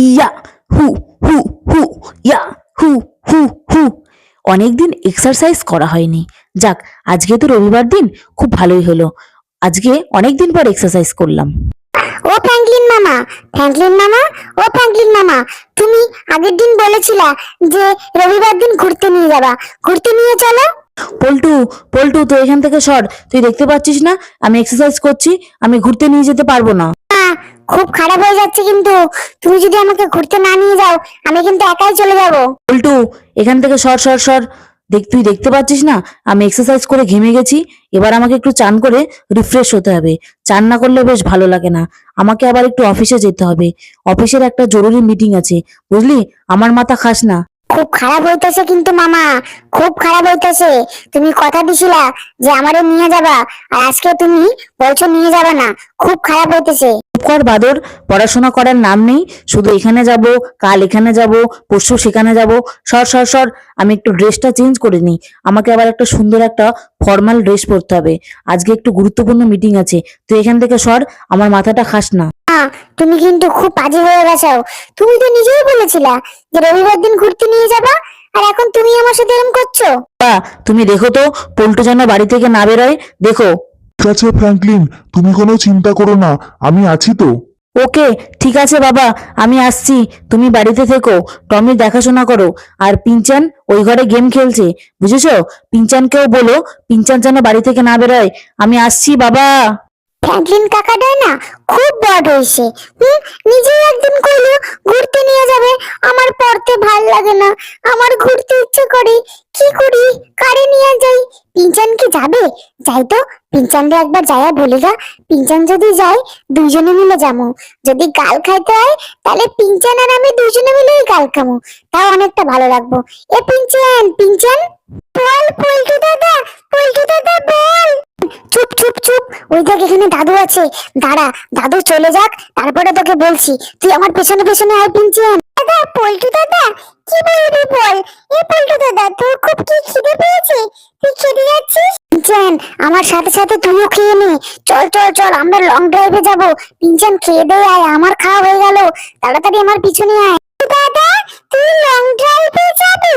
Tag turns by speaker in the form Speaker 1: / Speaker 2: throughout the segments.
Speaker 1: ইয়া হু হু হু ইয়া হু হু হু। অনেকদিন এক্সারসাইজ করা হয়নি। যাক আজকে তো রবিবার দিন খুব ভালোই হলো। আজকে অনেকদিন পর এক্সারসাইজ করলাম।
Speaker 2: ও ফ্র্যাঙ্কলিন মামা ফ্র্যাঙ্কলিন মামা ও ফ্র্যাঙ্কলিন মামা তুমি আগের দিন বলেছিলা যে রবিবার দিন ঘুরতে নিয়ে যাবা। ঘুরতে নিয়ে চলো।
Speaker 1: পল্টু পল্টু তুই এখান থেকে সর। তুই দেখতে পাচ্ছিস না আমি এক্সারসাইজ করছি আমি ঘুরতে নিয়ে যেতে পারব না
Speaker 2: না, খুব খারাপ হয়ে যাচ্ছে কিন্তু। তুমি যদি আমাকে ঘুরতে না নিয়ে যাও আমি কিন্তু একাই চলে যাব।
Speaker 1: পল্টু এখান থেকে সর সর সর। দেখ তুই দেখতে পাচ্ছিস না? আমি এক্সারসাইজ করে ঘেমে গেছি। এবার আমাকে একটু চান করে রিফ্রেশ হতে হবে। চান না করলে বেশ ভালো লাগে না। আমাকে আবার একটু অফিসে যেতে হবে। অফিসের একটা জরুরি মিটিং আছে। বুঝলি? আমার মাথা খাস না।
Speaker 2: খুব খারাপ হইতেছে কিন্তু মামা। খুব খারাপ হইতেছে। তুমি কথা দিছিলা যে আমারে নিয়ে যাবা। আর আজকে তুমি বলছো নিয়ে যাবে না। খুব খারাপ হইতেছে।
Speaker 1: কর বাদর। পড়াশোনা করার নাম নেই শুধু এখানে যাব কাল এখানে যাব পরশু সেখানে যাব। সর সর সর আমি একটু ড্রেসটা চেঞ্জ করে নিই। আমাকে আবার একটা সুন্দর একটা ফর্মাল ড্রেস পরতে হবে। আজকে একটু গুরুত্বপূর্ণ মিটিং আছে। তুই এখান থেকে সর আমার মাথাটা খাস না।
Speaker 2: তুমি কিন্তু খুব বাজে হয়ে গেছো। তুমি তো নিজেই বলেছিলা যে রবিবার দিন ঘুরতে নিয়ে যাবা আর এখন তুমি আমার সাথে এরকম করছ।
Speaker 1: বা তুমি দেখো তো পল্টু যেন বাড়ি থেকে না বেরোয়। দেখো
Speaker 3: ঠিক আছে ফ্র্যাঙ্কলিন, তুমি কোনো চিন্তা করো না, আমি আছি তো।
Speaker 1: ওকে, ঠিক আছে বাবা, আমি আসছি, তুমি বাড়িতে থেকো টমির দেখাশোনা করো, আর পিঞ্চান ওই ঘরে গেম খেলছে, বুঝেছ? পিঞ্চানকেও বলো পিঞ্চান যেন বাড়ি থেকে না বেরোয়, আমি আসছি বাবা।
Speaker 2: ফ্র্যাঙ্কলিন কাকাটাই না খুব বড় হয়েছে। হুম? নিজেই একদিন কইলো, ঘুরতে নিয়ে যাবে। আমার পড়তে ভালো লাগে না। আমার ঘুরতে ইচ্ছে করে। কি করি? কারে নিয়ে যাই? পিঞ্চান কি যাবে? যাই তো পিঞ্চানরে একবার যাইয়া বলে গা। পিঞ্চান যদি যায় দুজনে মিলে যাব যদি গাল খাইতে হয়, তাহলে পিঞ্চান আর আমি দুজনে মিলেই গাল খাব তাও অনেকটা ভালো লাগবো। এ পিঞ্চান পিঞ্চান বল পল্টু দাদা পল্টু দাদা, বল। চুপ চুপ চুপ। ওই দেখ, এখানে দাদু আছে। দাঁড়া, দাদু চলে যাক, তারপরে তোকে বলছি। তুই আমার পেছনে পেছনে আয় পিনছেন দাদা, পল্টু দাদা, কি বলবি বল? এ পল্টু দাদা, তোর খুব কি খিদে পেয়েছে? তুই খেতে যাচ্ছিস? পিনছেন আমার সাথে সাথে তুইও খেয়ে নে। চল চল চল, আমরা লং ড্রাইভে যাব। পিনছেন খেয়ে দে, আয়, আমার খাওয়া হয়ে গেল। তাড়াতাড়ি আমার পিছনে আয়। দাদা, তুই লং ড্রাইভে যাবি?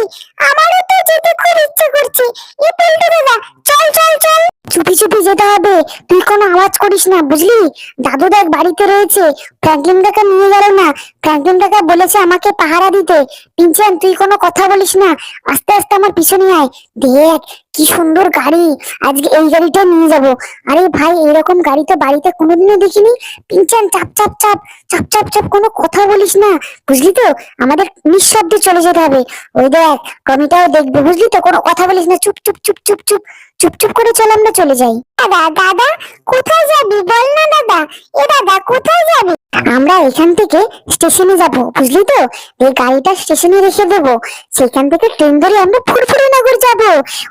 Speaker 2: না বুঝলি? দাদু দেখ বাড়িতে রয়েছে। ফ্র্যাঙ্কলিন কাকা নিয়ে গেল না? ফ্র্যাঙ্কলিন কাকা বলেছে আমাকে পাহারা দিতে? পিনচান, তুই কোনো কথা বলিস না। আস্তে আস্তে আমার পিছনে আয়। দেখ, কি সুন্দর গাড়ি। আজকে এই গাড়িটা নিয়ে যাব। আরে ভাই, এরকম গাড়ি তো বাড়িতে কোনোদিনও দেখিনি। পিনচান, চাপ চাপ চাপ। চাপ চাপ চাপ, কোনো কথা বলিস না। বুঝলি তো? আমাদের নিঃশব্দে চলে যেতে হবে। ওই দেখ, টমিটাও দেখবে। বুঝলি তো? কোনো কথা বলিস না। চুপ চুপ চুপ চুপ চুপ। চুপ চুপ করে চল, আমরা চলে যাই। দাদা দাদা, কোথায় যাবি? বল না, দাদা। এ দাদা, কোথায় যাবি? আমরা এখান থেকে স্টেশনে যাব, বুঝলি তো? এই গাড়িটা স্টেশনে রেখে দেবো। সেখান থেকে ট্রেন ধরে আমরা ফুরফুরে নগর যাব।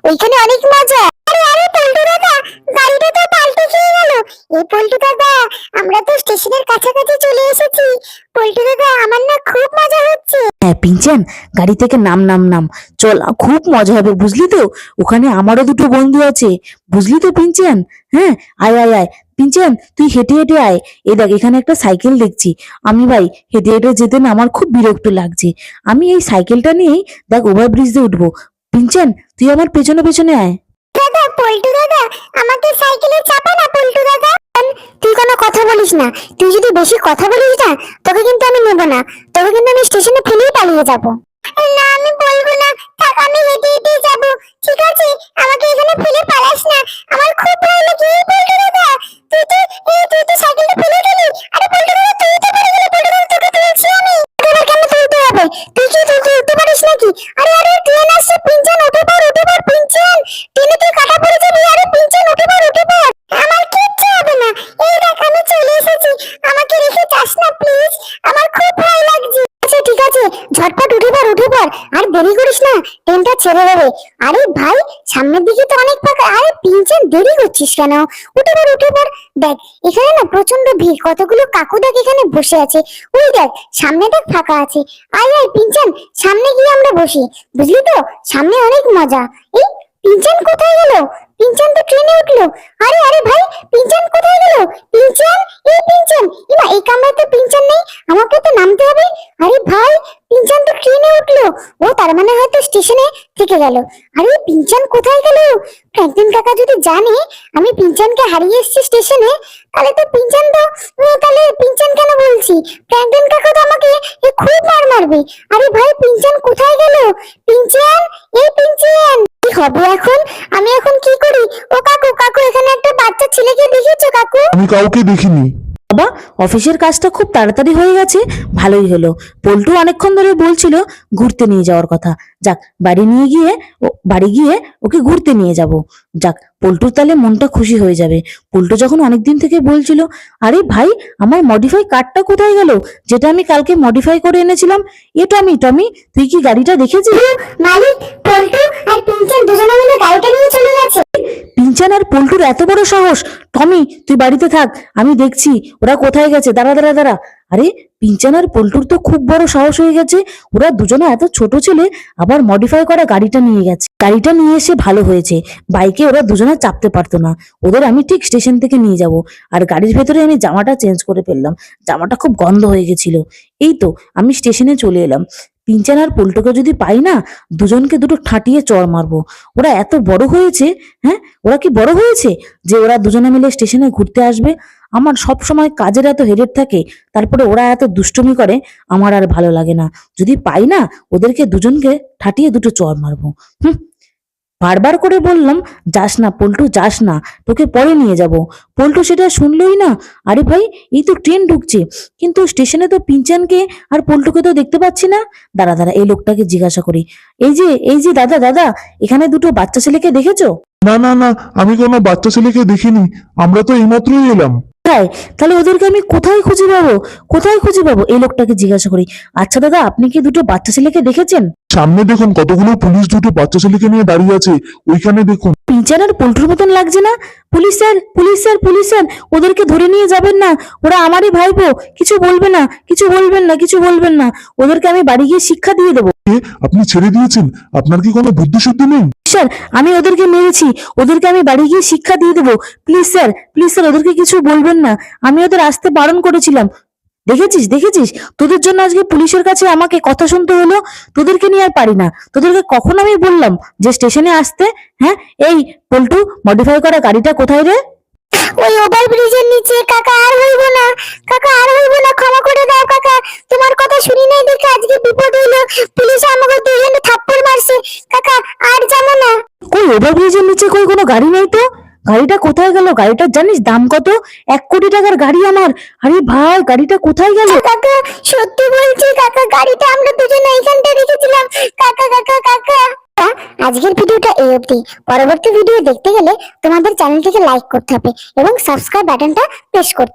Speaker 2: ওইখানে অনেক মজা। আরে আরে, পল্টু দাদা, গাড়িটা তো পাল্টে খেয়ে গেল। এই পল্টু দাদা, আমরা তো স্টেশনের কাছাকাছি চলে এসেছি। পল্টু দাদা, আমার না খুব মজা হচ্ছে।
Speaker 1: হ্যাঁ পিঞ্চান গাড়ি থেকে নাম নাম নাম। চল, খুব মজা হবে, বুঝলি তো? ওখানে আমারও দুটো বন্ধু আছে। বুঝলি তো পিঞ্চান হ্যাঁ আয় আয় আয়। পিঞ্চান তুই হেঁটে হেঁটে আয়। এই দেখ, এখানে একটা সাইকেল দেখছি। আমি ভাই, হেঁটে হেঁটে যেতে না, আমার খুব বিরক্ত লাগছে। আমি এই সাইকেলটা নিয়েই, দেখ, ওভারব্রিজ দিয়ে উঠবো। পিঞ্চান তুই আমার পেছনে পেছনে আয়।
Speaker 2: দাদা, পল্টু দাদা, আমাকে সাইকেলে চাপা না, পল্টু দাদা। তুই কোনো কথা বলিস না। তুই যদি বেশি কথা বলিস না, তোকে কিন্তু আমি নেব না। তোকে কিন্তু আমি স্টেশনে ফেলেই পালিয়ে যাব। না, আমি বলব না। থাক, আমি হেঁটে হেঁটে যাব। ঠিক আছে? দেবে আরে ভাই, সামনের দিকে তো অনেক ফাঁকা আরে পিঞ্চান দেরি করছিস কেন? উঠে পড় উঠে পড়। দেখ, এখানে না প্রচণ্ড ভিড়। কতগুলো কাকু দেখ এখানে বসে আছে। ওই দেখ, সামনে দেখ ফাঁকা আছে। আয় আয় পিঞ্চান সামনে গিয়ে আমরা বসি। বুঝলি তো? সামনে অনেক মজা। এই পিঞ্চান কোথায় গেল? তো উঠল? আরে আরে ভাই পিঞ্চান কোথায় গেল? পিঞ্চান এই পিঞ্চান এমা এই কামরায় তো পিঞ্চান নেই আমাকে তো নামতে হবে। আরে ভাই পিঞ্চান তো ট্রেনে উঠল। ও তার মানে হয়তো স্টেশনে থেকে গেল। আরে পিঞ্চান কোথায় গেল? ফ্র্যাঙ্কলিন কাকা যদি জানে, আমি পিঞ্চানকে হারিয়ে এসেছি স্টেশনে, তাহলে তো পিঞ্চান তো তাহলে পিঞ্চান কেন বলছি? ফ্র্যাঙ্কলিন কাকা তো আমাকে খুব মার মারবে। আরে ভাই পিঞ্চান কোথায় গেল? পিঞ্চান এই পিঞ্চান কি হবে এখন? আমি এখন কি করি?
Speaker 3: আমি কাউকে দেখিনি।
Speaker 1: বাবা অফিসের কাজটা খুব তাড়াতাড়ি হয়ে গেছে। ভালোই হলো। পল্টু অনেকক্ষণ ধরে বলছিল ঘুরতে নিয়ে যাওয়ার কথা। যাক বাড়ি নিয়ে গিয়ে ও বাড়ি গিয়ে ওকে ঘুরতে নিয়ে যাব। যাক পল্টুর তাহলে মনটা খুশি হয়ে যাবে। পল্টু যখন অনেকদিন থেকে বলছিল আরে ভাই আমার মডিফাই কারটা কোথায় গেল? যেটা আমি কালকে মডিফাই করে এনেছিলাম এ টমি টমি তুই কি গাড়িটা দেখেছিস?
Speaker 2: মালিক পল্টু আর পিঞ্চান দুজনে মিলে গাড়িটা নিয়ে চলে গেছে
Speaker 1: পিঞ্চান আর পল্টুর এত বড় সাহস। টমি, তুই বাড়িতে থাক, আমি দেখছি, ওরা কোথায় গেছে? দাঁড়া দাঁড়া দাঁড়া। আরে পিঞ্চান আর পল্টুর তো খুব বড় সাহস হয়ে গেছে। ওরা দুজনে এত ছোট ছেলে, আবার মডিফাই করা গাড়িটা নিয়ে গেছে। গাড়িটা নিয়ে এসে ভালো হয়েছে। বাইকে ওরা দুজনে চাপতে পারতো না। ওদের আমি ঠিক স্টেশন থেকে নিয়ে যাব। আর গাড়ির ভেতরে আমি জামাটা চেঞ্জ করে ফেললাম। জামাটা খুব গন্ধ হয়ে গেছিল। এই তো, আমি স্টেশনে চলে এলাম। পিঞ্চান আর পল্টুকে যদি পাই না, দুজনকে দুটো ঠাটিয়ে চড় মারবো। ওরা এত বড় হয়েছে হ্যাঁ? ওরা কি বড় হয়েছে? যে ওরা দুজনে মিলে স্টেশনে ঘুরতে আসবে? আমার সব সময় কাজের এত হেরেট থাকে, তারপরে ওরা এত দুষ্টুমি করে, আমার আর ভালো লাগে না। যদি পাই না, ওদেরকে দুজনকে ঠাটিয়ে দুটো চড় মারবো। হুম? বারবার করে বললাম যাস না পল্টু যাস না তোকে পরে নিয়ে যাব। পল্টু সেটা শুনলই না। আরে ভাই এই তো ট্রেন ঢুকছে। কিন্তু স্টেশনে তো পিঞ্চানকে আর পল্টুকে তো দেখতে পাচ্ছি না। দাঁড়া দাঁড়া এই লোকটাকে জিজ্ঞাসা করি। এই যে এই যে দাদা দাদা এখানে দুটো বাচ্চা ছেলেকে দেখেছ?
Speaker 3: না না না আমি কোনো বাচ্চা ছেলেকে দেখিনি। আমরা তো এইমাত্রই এলাম।
Speaker 1: কোথায়? তাহলে ওদেরকে আমি কোথায় খুঁজে পাবো? কোথায় খুঁজে পাবো? এই লোকটাকে জিজ্ঞাসা করি। আচ্ছা দাদা আপনি কি দুটো বাচ্চা ছেলেকে দেখেছেন?
Speaker 3: সামনে দেখুন কতগুলো পুলিশ দুটো বাচ্চা ছেলেকে নিয়ে দাঁড়িয়ে আছে ওইখানে দেখুন।
Speaker 1: পিঞ্চানের পোল্ট্রির মতন লাগছে না? Police sir police sir police sir ওদেরকে ধরে নিয়ে যাবেন না। ওরা আমারই ভাইপো কিছু বলবে না কিছু বলবেন না কিছু বলবেন না। ওদেরকে আমি বাড়ি গিয়ে শিক্ষা দিয়ে দেবো।
Speaker 3: আপনি ছেড়ে দিয়েছেন আপনার কি কোনো বুদ্ধি শুদ্ধি নেই?
Speaker 1: স্যার আমি ওদেরকে মেরেছি ওদেরকে আমি বাড়ি গিয়ে শিক্ষা দিয়ে দেবো। প্লিজ স্যার প্লিজ স্যার ওদেরকে কিছু বলবেন না। আমি ওদের আসতে বারণ করেছিলাম। দেখেছিস দেখেছিস? তোদের জন্য আজকে পুলিশের কাছে আমাকে কথা শুনতে হলো তোদেরকে নিয়ে আর পারি না। তোদেরকে কখন আমি বললাম যে স্টেশনে আসতে? হ্যাঁ? এই পল্টু মডিফাই করা গাড়িটা কোথায় রে?
Speaker 2: ওই ওভার ব্রিজের নিচে কাকা আর হইব না। কাকা আর হইব না ক্ষমা করে দাও কাকা। তোমার কথা শুনি নাই দেখে আজকে বিপদ হইল। পুলিশ আমাকে দুজনে থাপ্পড় মারছে। কাকা আর জানো না।
Speaker 1: কই ওভার ব্রিজের নিচে কই কোনো গাড়ি নেই তো? গাড়িটা কোথায় গেল? গাড়িটার জানিস দাম কত? এক কোটি টাকার গাড়ি আমার। আরে ভাই গাড়িটা কোথায় গেল?
Speaker 2: কাকা সত্যি বলছি কাকা গাড়িটা আমরা দুজনে এইখানটা রেখেছিলাম। কাকা কাকা কাকা। আজকের ভিডিওটা এই অবধি। পরবর্তী ভিডিও দেখতে গেলে তোমাদের চ্যানেলটিকে লাইক করতে হবে এবং সাবস্ক্রাইব বাটনটা প্রেস করতে হবে